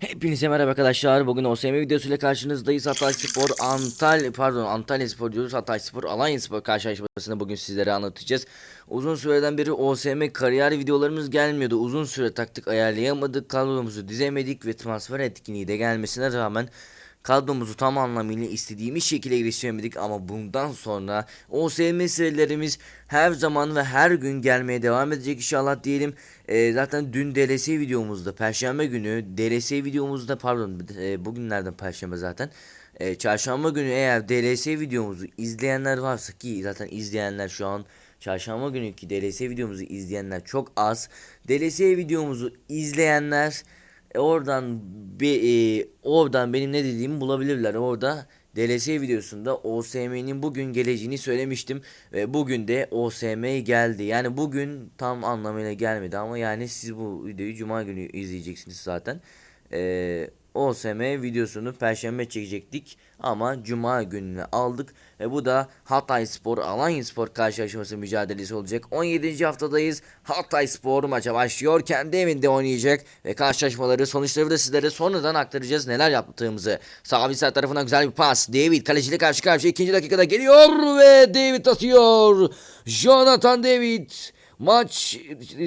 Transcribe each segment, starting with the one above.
Hepinize merhaba arkadaşlar. Bugün OSM videosuyla karşınızdayız. Hatay Spor, Antalya, pardon Antalya Spor diyoruz. Hatay Spor, Alanya Spor karşılaşmasını bugün sizlere anlatacağız. Uzun süreden beri OSM kariyer videolarımız gelmiyordu. Uzun süre taktik ayarlayamadık. Kadromuzu dizemedik ve transfer etkinliği de gelmesine rağmen kadromuzu tam anlamıyla istediğimiz şekilde geliştiremedik ama bundan sonra OSM serilerimiz her zaman ve her gün gelmeye devam edecek inşallah diyelim. Ee, zaten dün DLS videomuzda perşembe günü DLS videomuzda pardon e, bugünlerden perşembe zaten e, çarşamba günü eğer DLS videomuzu izleyenler varsa ki zaten izleyenler şu an çarşamba günkü DLS videomuzu izleyenler çok az. DLS videomuzu izleyenler e, oradan bir e, oradan benim ne dediğimi bulabilirler. Orada DLS videosunda OSM'nin bugün geleceğini söylemiştim ve bugün de OSM geldi. Yani bugün tam anlamıyla gelmedi ama yani siz bu videoyu cuma günü izleyeceksiniz zaten. Ee, OSM videosunu perşembe çekecektik ama cuma gününe aldık ve bu da Hatay Spor Alanya Spor karşılaşması mücadelesi olacak. 17. haftadayız. Hatay Spor maça başlıyor. Kendi evinde oynayacak ve karşılaşmaları sonuçları da sizlere sonradan aktaracağız neler yaptığımızı. Sağ bir tarafından güzel bir pas. David kaleciyle karşı karşıya ikinci dakikada geliyor ve David atıyor. Jonathan David Maç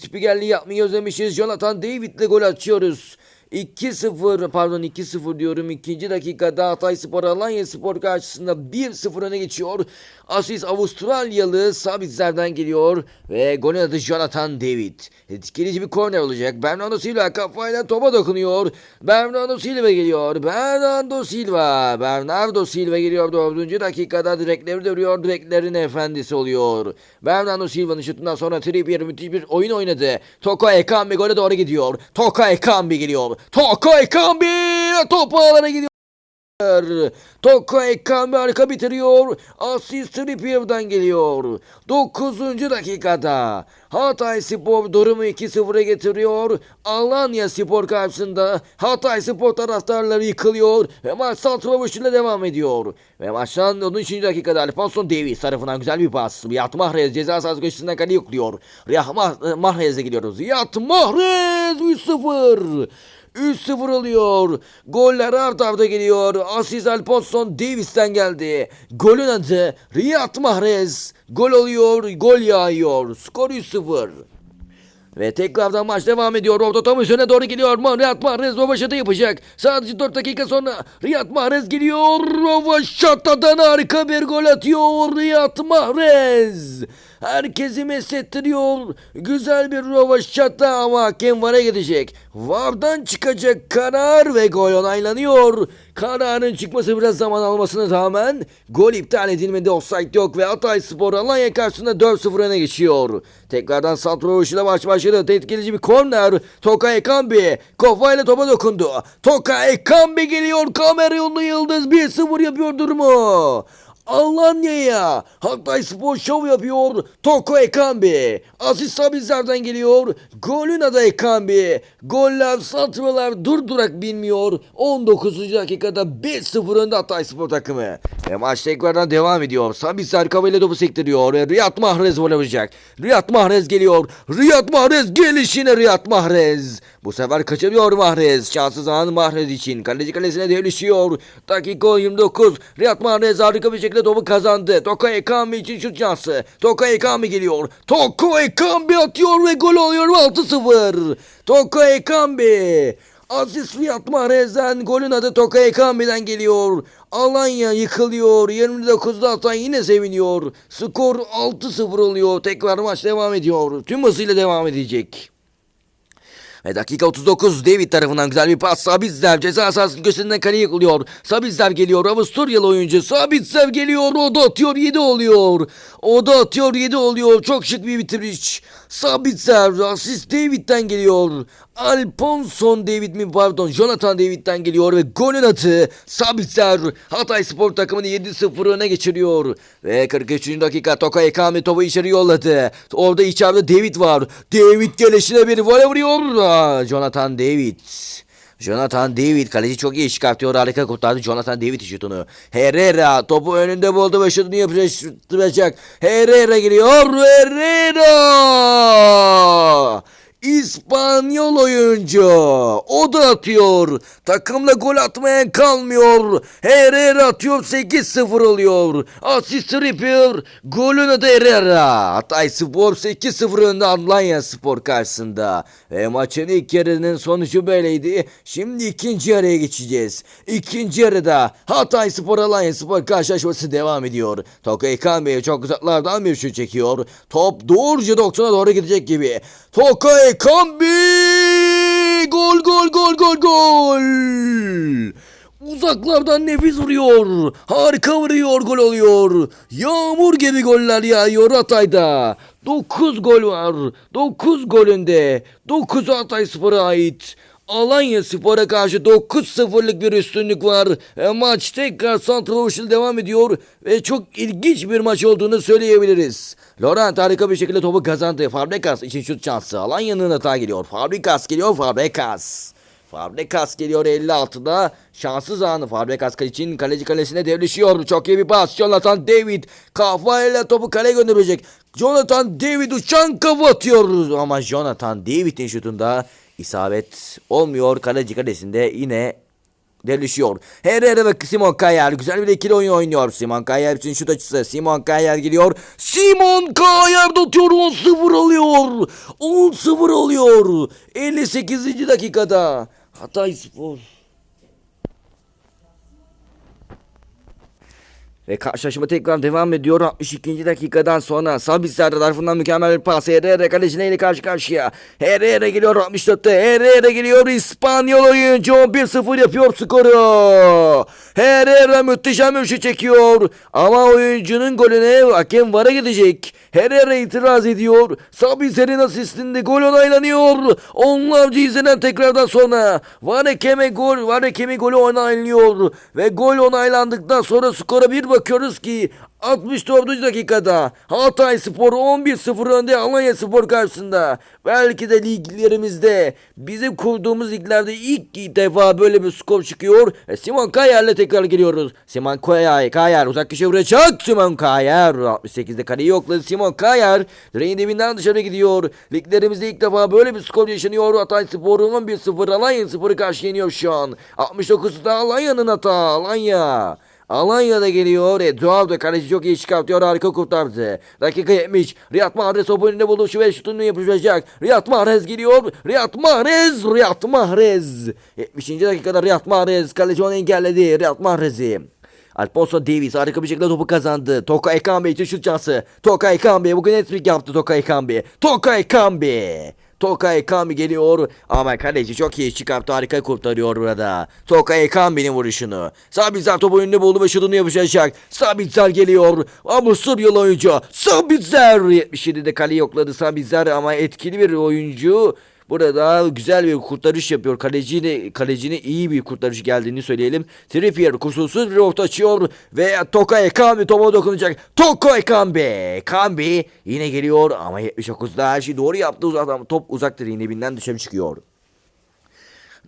spikerliği yapmayı özlemişiz. Jonathan David'le gol atıyoruz. 2-0 pardon 2-0 diyorum. ikinci dakikada Hatay Spor Alanya Spor karşısında 1-0 öne geçiyor. Asist Avustralyalı Sabitzer'den geliyor ve golün adı Jonathan David. Etkileyici bir korner olacak. Bernardo Silva kafayla topa dokunuyor. Bernardo Silva geliyor. Bernardo Silva. Bernardo Silva geliyor 4. dakikada direkleri dövüyor. Direklerin efendisi oluyor. Bernardo Silva'nın şutundan sonra Trippier müthiş bir oyun oynadı. Toko Ekambi gole doğru gidiyor. Toko Ekambi geliyor. Toko Ekambi topu ağlara gidiyor. Toko Ekambi harika bitiriyor. Asist Trippier'den geliyor. 9. dakikada Hatay Spor durumu 2-0'a getiriyor. Alanya Spor karşısında Hatay Spor taraftarları yıkılıyor ve maç santrafoşuyla devam ediyor. Ve maçtan 13. dakikada Alfonso Davies tarafından güzel bir pas. Riyad Mahrez ceza sahası köşesinden kale yokluyor. Riyad Mah Mahrez'e gidiyoruz. Riyad Mahrez 3-0. 3-0 oluyor. Goller art arda geliyor. Aziz Alfonson Davis'ten geldi. Golün adı Riyad Mahrez. Gol oluyor, gol yağıyor. Skor 3-0. Ve tekrardan maç devam ediyor. Orta tam üzerine doğru geliyor. Riyad Mahrez Rovaşat'ı yapacak. Sadece 4 dakika sonra Riyad Mahrez geliyor. Rovaşat'tan harika bir gol atıyor Riyad Mahrez. Herkesi meslettiriyor. Güzel bir rovaşata ama hakem vara gidecek. Vardan çıkacak karar ve gol onaylanıyor. Kararın çıkması biraz zaman almasına rağmen gol iptal edilmedi. Offside yok ve Hatay Spor Alanya karşısında 4-0 öne geçiyor. Tekrardan Santrovic ile maç başladı. Etkilici bir korner. Toka Ekambi kafayla topa dokundu. Toka Ekambi geliyor. Kamerunlu Yıldız 1-0 yapıyor durumu. Alanya'ya Hatay Spor şov yapıyor. Toko Ekambi. Asist Sabizler'den geliyor. Golün adı Ekambi. Goller, santralar durdurak bilmiyor. 19. dakikada 1-0 önde Hatay Spor takımı. Ve maç tekrardan devam ediyor. Sabizler kafayla topu sektiriyor. Riyad Mahrez gol yapacak. Riyad Mahrez geliyor. Riyad Mahrez gelişine Riyad Mahrez. Bu sefer kaçırıyor Mahrez. Şanssız an Mahrez için. Kaleci kalesine devleşiyor. Dakika 29. Riyad Mahrez harika bir şekilde topu kazandı. Toko Ekambi için şut şansı. Toko Ekambi geliyor. Toko Ekambi atıyor ve gol oluyor 6-0. Toko Ekambi. Aziz Riyad Mahrez'den golün adı Toko Ekambi'den geliyor. Alanya yıkılıyor. 29'da Hatay yine seviniyor. Skor 6-0 oluyor. Tekrar maç devam ediyor. Tüm hızıyla devam edecek. Ve dakika 39 David tarafından güzel bir pas. Sabitzer ceza sahasının köşesinden kaleye yıkılıyor. Sabitzer geliyor. Avusturyalı oyuncu. Sabitzer geliyor. O da atıyor 7 oluyor. O da atıyor 7 oluyor. Çok şık bir bitiriş. Sabitzer asist David'den geliyor. Alponson David mi pardon Jonathan David'den geliyor ve golün atı Sabitzer Hatay Spor takımını 7-0 öne geçiriyor. Ve 43. dakika Toka Ekami topu içeri yolladı. Orada içeride David var. David gelişine bir vole vuruyor. Jonathan David. Jonathan David kaleci çok iyi çıkartıyor harika kurtardı Jonathan David şutunu. Herrera topu önünde buldu ve şutunu yapacak. Herrera geliyor. Herrera! İspanyol oyuncu. O da atıyor. Takımla gol atmaya kalmıyor. Herrera atıyor 8-0 oluyor. Asist Ripper. Golün adı Herrera. Hatay Spor 8-0 önde Alanya Spor karşısında. Ve maçın ilk yarının sonucu böyleydi. Şimdi ikinci yarıya geçeceğiz. İkinci yarıda Hatay Spor Alanya Spor karşılaşması devam ediyor. Tokay Kambi çok uzaklardan bir şut çekiyor. Top doğruca 90'a doğru gidecek gibi. Tokay Kambi! Gol gol gol gol gol! Uzaklardan nefis vuruyor. Harika vuruyor gol oluyor. Yağmur gibi goller yağıyor Hatay'da. 9 gol var. 9 golünde. 9 Hatay Spor'a ait. Alanya Spor'a karşı 9-0'lık bir üstünlük var. E, maç tekrar Santrafoş'il devam ediyor ve çok ilginç bir maç olduğunu söyleyebiliriz. Laurent harika bir şekilde topu kazandı. Fabregas için şut şansı. Alanya'nın hata geliyor. Fabregas geliyor Fabregas. Fabregas geliyor 56'da. Şanssız anı Fabregas için kaleci kalesine devleşiyor. Çok iyi bir pas. Jonathan David kafayla topu kaleye gönderecek. Jonathan David uçan kafa atıyor. Ama Jonathan David'in şutunda isabet olmuyor. Kaleci kalesinde yine Delişiyor. Herrera ve Simon Kayer güzel bir ikili oyun oynuyor. Simon Kayer için şut açısı. Simon Kayer geliyor. Simon Kayer de atıyor. 10-0 oluyor. 10-0 oluyor. 58. dakikada. Hatay Spor. Ve karşılaşma tekrar devam ediyor. 62. dakikadan sonra Sabitzer tarafından mükemmel bir pas. Herrera kaleciyle karşı karşıya. Herrera geliyor 64'te. Herrera geliyor. İspanyol oyuncu 1-0 yapıyor skoru. Herrera muhteşem bir şut çekiyor. Ama oyuncunun golüne hakem vara gidecek. Herrera itiraz ediyor. Sabitzer'in asistinde gol onaylanıyor. Onlarca izlenen tekrardan sonra var hakeme gol, var hakemi golü onaylıyor. Ve gol onaylandıktan sonra skora bir bakıyoruz ki 64. dakikada Hatay Spor 11-0 önde Alanya Spor karşısında. Belki de liglerimizde bizim kurduğumuz liglerde ilk defa böyle bir skor çıkıyor. E, Simon Kayer'le tekrar geliyoruz. Simon Kayer, Kayer uzak köşe vuracak. Simon Kayer 68'de kaleyi yokladı. Simon Kayer direğin dibinden dışarı gidiyor. Liglerimizde ilk defa böyle bir skor yaşanıyor. Hatay Spor 11-0 Alanya Spor'u karşı yeniyor şu an. 69'da Alanya'nın hata. Alanya. Alanya'da geliyor. Eduardo kaleci çok iyi çıkartıyor. Harika kurtardı. Dakika 70. Riyad Mahrez topu önünde buluşu ve şutunu yapacak. Riyad Mahrez geliyor. Riyad Mahrez. Riyad Mahrez. 70. dakikada Riyad Mahrez kaleci onu engelledi. Riyad Mahrez'i. Alfonso Davies harika bir şekilde topu kazandı. Toka Ekambi için şut şansı. Toka Ekambi bugün hat-trick yaptı Toka Ekambi. Toka Ekambi. Toka Ekambi geliyor ama kaleci çok iyi çıkarttı harika kurtarıyor burada. Toka Ekambi'nin vuruşunu. Sabitzer topu önünde buldu ve şutunu yapacak. Sabitzer geliyor. Ama Suryalı oyuncu. Sabitzer 77'de kale yokladı Sabitzer ama etkili bir oyuncu. Burada güzel bir kurtarış yapıyor. Kaleciyle, kalecinin iyi bir kurtarış geldiğini söyleyelim. Trippier kusursuz bir orta açıyor ve Toka Ekambi topa dokunacak. Toka Ekambi. Kambi yine geliyor ama 79'da her şeyi doğru yaptı. Uzak, top uzak direğin dibinden dışarı çıkıyor.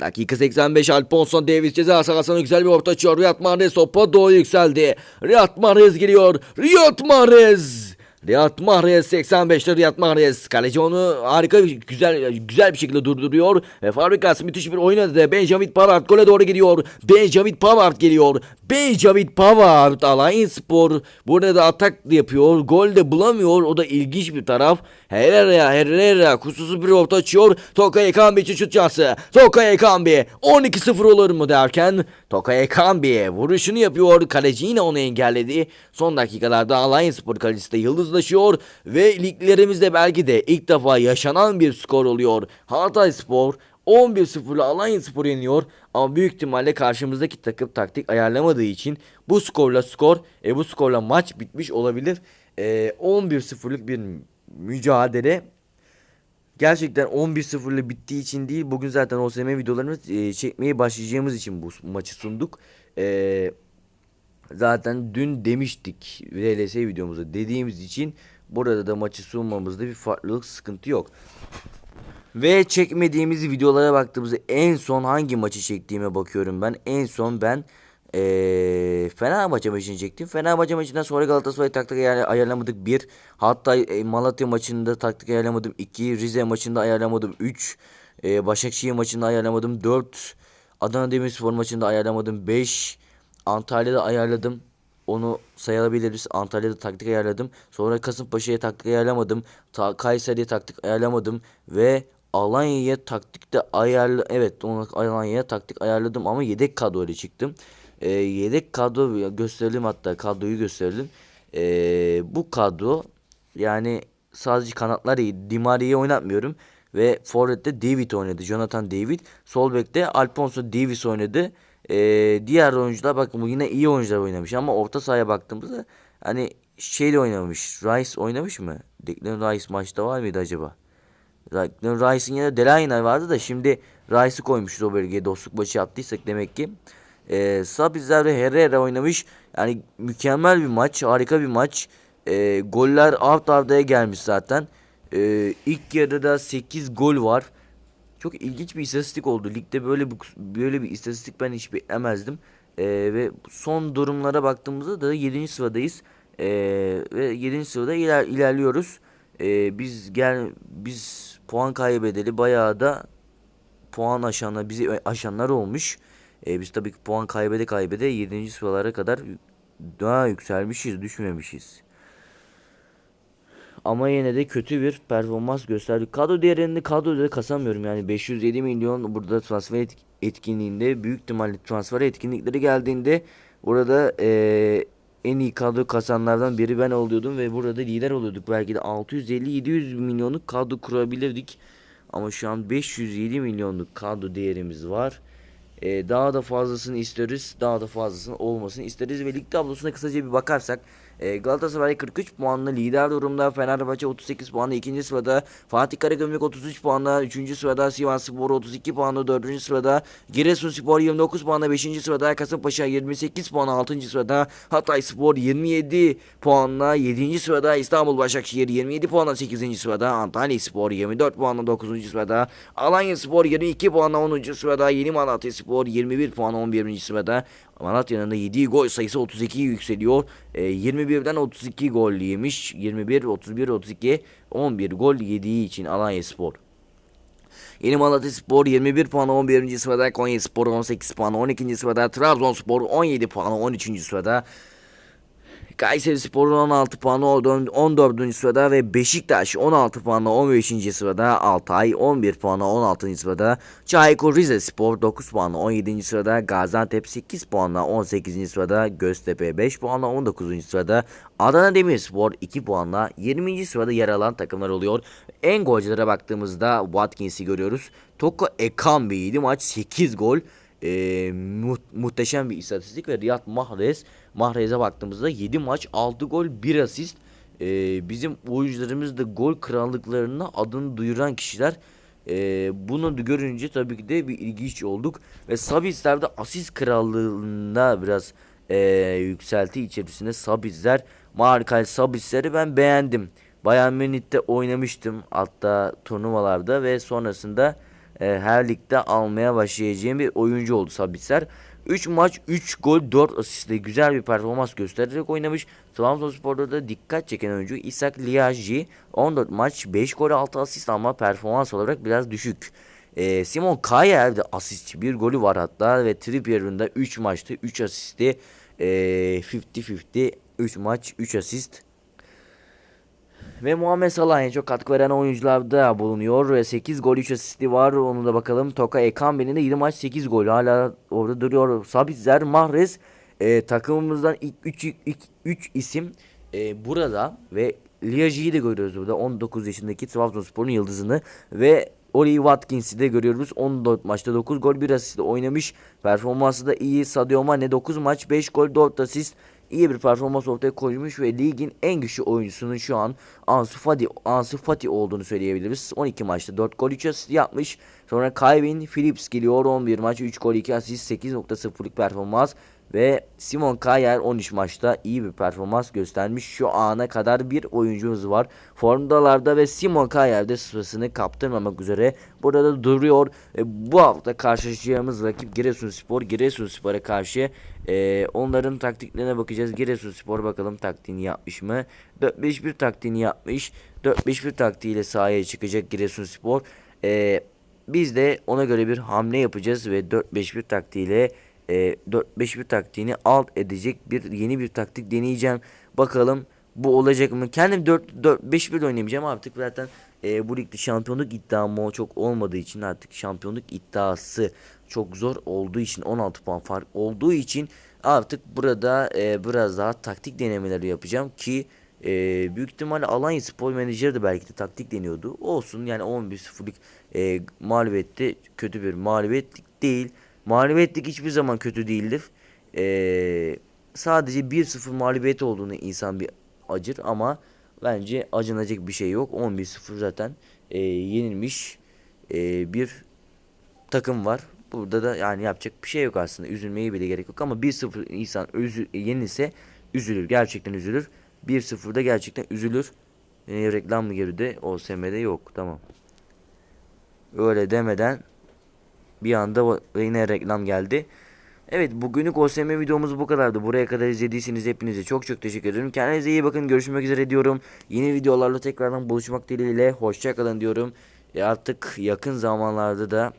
Dakika 85 Alfonso Davis ceza sahasına güzel bir orta açıyor. Riyad Mahrez topa doğru yükseldi. Riyad Mahrez geliyor. Riyad Mahrez. Riyad Mahrez 85'te Riyad Mahrez kaleci onu harika bir güzel güzel bir şekilde durduruyor ve Fabrikas müthiş bir oynadı. Benjamin Pavard gole doğru gidiyor. Benjamin Pavard geliyor. Benjamin Pavard Alliance Spor burada da atak yapıyor. Gol de bulamıyor. O da ilginç bir taraf. Herrera Herrera kusursuz bir orta açıyor. Toka Ekambi için şut şansı. Toka Ekambi 12-0 olur mu derken Toka Ekambi vuruşunu yapıyor. Kaleci yine onu engelledi. Son dakikalarda Alliance Spor kalecisi de yıldızlaşıyor ve liglerimizde belki de ilk defa yaşanan bir skor oluyor. Hatay Spor 11-0'la Alanya Spor yeniyor ama büyük ihtimalle karşımızdaki takım taktik ayarlamadığı için bu skorla skor, e, bu skorla maç bitmiş olabilir. E, 11-0'lık bir mücadele gerçekten 11-0'la bittiği için değil. Bugün zaten OSM videolarını e, çekmeye başlayacağımız için bu maçı sunduk. E, zaten dün demiştik VLS videomuzda dediğimiz için burada da maçı sunmamızda bir farklılık sıkıntı yok. Ve çekmediğimiz videolara baktığımızda en son hangi maçı çektiğime bakıyorum ben. En son ben Ee, Fenerbahçe maçını çektim. Fenerbahçe maçından sonra Galatasaray taktik ayar- ayarlamadık 1. Hatta e, Malatya maçında taktik ayarlamadım 2. Rize maçında ayarlamadım 3. Ee, Başakşehir maçında ayarlamadım 4. Adana Demirspor maçında ayarlamadım 5. Antalya'da ayarladım. Onu sayabiliriz. Antalya'da taktik ayarladım. Sonra Kasımpaşa'ya taktik ayarlamadım. Ta Kayseri'ye taktik ayarlamadım. Ve Alanya'ya taktik de ayarlı evet onu Alanya'ya taktik ayarladım ama yedek kadro ile çıktım. Ee, yedek kadro gösterelim hatta kadroyu gösterelim. Ee, bu kadro yani sadece kanatlar iyi. Di Maria'yı oynatmıyorum. Ve Forvet'te David oynadı. Jonathan David. Sol bekte Alfonso Davis oynadı. Ee, diğer oyuncular bakın yine iyi oyuncular oynamış ama orta sahaya baktığımızda hani şeyle oynamış. Rice oynamış mı? Declan Rice maçta var mıydı acaba? Rice'in yerine Delaney vardı da şimdi Rice'ı koymuşuz o bölgeye dostluk maçı yaptıysak demek ki. Ee, Sabitzer ve Herrera oynamış. Yani mükemmel bir maç. Harika bir maç. Ee, goller art ardaya gelmiş zaten. Ee, ilk yarıda 8 gol var. Çok ilginç bir istatistik oldu. Ligde böyle bir, böyle bir istatistik ben hiç beklemezdim. Ee, ve son durumlara baktığımızda da 7. sıradayız. Ee, ve 7. sırada iler, ilerliyoruz. Ee, biz gel biz puan kaybedeli bayağı da puan aşanlar bizi aşanlar olmuş. Ee, biz tabii ki puan kaybede kaybede 7. sıralara kadar daha yükselmişiz, düşmemişiz. Ama yine de kötü bir performans gösterdik. Kadro değerini kadroda da kasamıyorum. Yani 507 milyon burada transfer etk- etkinliğinde büyük ihtimalle transfer etkinlikleri geldiğinde burada eee, en iyi kadro kasanlardan biri ben oluyordum ve burada lider oluyorduk. Belki de 650-700 milyonluk kadro kurabilirdik. Ama şu an 507 milyonluk kadro değerimiz var. Ee, daha da fazlasını isteriz. Daha da fazlasını olmasını isteriz. Ve lig tablosuna kısaca bir bakarsak. E, Galatasaray 43 puanla lider durumda. Fenerbahçe 38 puanla ikinci sırada. Fatih Karagümrük 33 puanla üçüncü sırada. Sivas Spor 32 puanla dördüncü sırada. Giresunspor 29 puanla beşinci sırada. Kasımpaşa 28 puanla altıncı sırada. Hatay Spor 27 puanla yedinci sırada. İstanbul Başakşehir 27 puanla sekizinci sırada. Antalya Spor 24 puanla dokuzuncu sırada. Alanya Spor 22 puanla 10. sırada. Yeni Malatya Spor 21 puanla 11. sırada. Malatya'nın da yediği gol sayısı 32'ye yükseliyor. Ee, 21'den 32 gol yemiş. 21, 31, 32, 11 gol yediği için Alanya Spor. Yeni Malatya Spor 21 puanla 11. sırada. Konya Spor 18 puanla 12. sırada. Trabzonspor 17 puanla 13. sırada. Kayseri Spor 16 puanla 14. sırada ve Beşiktaş 16 puanla 15. sırada. Altay 11 puanla 16. sırada. Çaykur Rizespor 9 puanla 17. sırada. Gaziantep 8 puanla 18. sırada. Göztepe 5 puanla 19. sırada. Adana Demirspor 2 puanla 20. sırada yer alan takımlar oluyor. En golcülere baktığımızda Watkins'i görüyoruz. Toko Ekambi 7 maç 8 gol e, mu- muhteşem bir istatistik ve Riyad Mahrez Mahrez'e baktığımızda 7 maç 6 gol 1 asist. E, bizim oyuncularımız da gol krallıklarına adını duyuran kişiler. E, bunu da görünce tabii ki de bir ilginç olduk. Ve Sabitzer de asist krallığında biraz e, yükselti içerisinde. Sabitzer Markal Sabitzer'i ben beğendim. Bayern Münih'te oynamıştım hatta turnuvalarda ve sonrasında e, her ligde almaya başlayacağım bir oyuncu oldu Sabitzer. 3 maç 3 gol 4 asistle güzel bir performans göstererek oynamış. Trabzonspor'da da dikkat çeken oyuncu Isak Liaji 14 maç 5 gol 6 asist ama performans olarak biraz düşük. E, Simon Kayer de asistçi bir golü var hatta ve Trippier'ın da 3 maçta 3 asisti e, 50-50 3 maç 3 asist. Ve Muhammed Salah en çok katkı veren oyuncularda bulunuyor. Ve 8 gol 3 asisti var. Onu da bakalım. Toka Ekambi'nin de 7 maç 8 gol. Hala orada duruyor. Sabitzer, Mahrez e, takımımızdan ilk 3 ilk 3 isim e, burada ve Liaji'yi de görüyoruz burada. 19 yaşındaki Trabzonspor'un yıldızını ve Oli Watkins'i de görüyoruz. 14 maçta 9 gol 1 asist oynamış. Performansı da iyi. Sadio Mane 9 maç 5 gol 4 asist iyi bir performans ortaya koymuş ve ligin en güçlü oyuncusunun şu an Ansu Fati, Ansu Fati olduğunu söyleyebiliriz. 12 maçta 4 gol 3 asist yapmış. Sonra Calvin Phillips geliyor 11 maç 3 gol 2 asist 8.0'lık performans. Ve Simon Kayer 13 maçta iyi bir performans göstermiş. Şu ana kadar bir oyuncumuz var. Formdalarda ve Simon Kayer de sırasını kaptırmamak üzere burada duruyor. E, bu hafta karşılaşacağımız rakip Giresunspor. Giresunspor'a karşı e, onların taktiklerine bakacağız. Giresunspor bakalım taktiğini yapmış mı? 4-5-1 taktiğini yapmış. 4-5-1 taktiğiyle sahaya çıkacak Giresunspor. E, biz de ona göre bir hamle yapacağız ve 4-5-1 taktiğiyle e, 4-5-1 taktiğini alt edecek bir yeni bir taktik deneyeceğim. Bakalım bu olacak mı? Kendim 4-5-1 oynayamayacağım artık zaten e, bu ligde şampiyonluk iddiam o çok olmadığı için artık şampiyonluk iddiası çok zor olduğu için 16 puan fark olduğu için artık burada e, biraz daha taktik denemeleri yapacağım ki e, büyük ihtimalle Alanya Spor Menajeri de belki de taktik deniyordu. Olsun yani 11-0'lık e, mağlubiyette kötü bir mağlubiyetlik değil. Mağlubiyetlik hiçbir zaman kötü değildir. E, sadece 1-0 mağlubiyet olduğunu insan bir acır ama bence acınacak bir şey yok. 11-0 zaten e, yenilmiş e, bir takım var. Burada da yani yapacak bir şey yok aslında. Üzülmeye bile gerek yok ama 1-0 insan üzü, yenilse üzülür. Gerçekten üzülür. 1-0'da gerçekten üzülür. E, reklam mı geride? OSM'de yok. Tamam. Öyle demeden bir anda yine reklam geldi. Evet bugünlük OSM videomuz bu kadardı. Buraya kadar izlediyseniz hepinize çok çok teşekkür ederim. Kendinize iyi bakın. Görüşmek üzere diyorum. Yeni videolarla tekrardan buluşmak dileğiyle. Hoşçakalın diyorum. E artık yakın zamanlarda da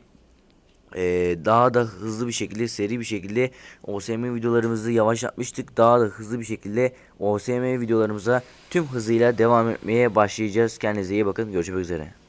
e, daha da hızlı bir şekilde seri bir şekilde OSM videolarımızı yavaşlatmıştık. Daha da hızlı bir şekilde OSM videolarımıza tüm hızıyla devam etmeye başlayacağız. Kendinize iyi bakın. Görüşmek üzere.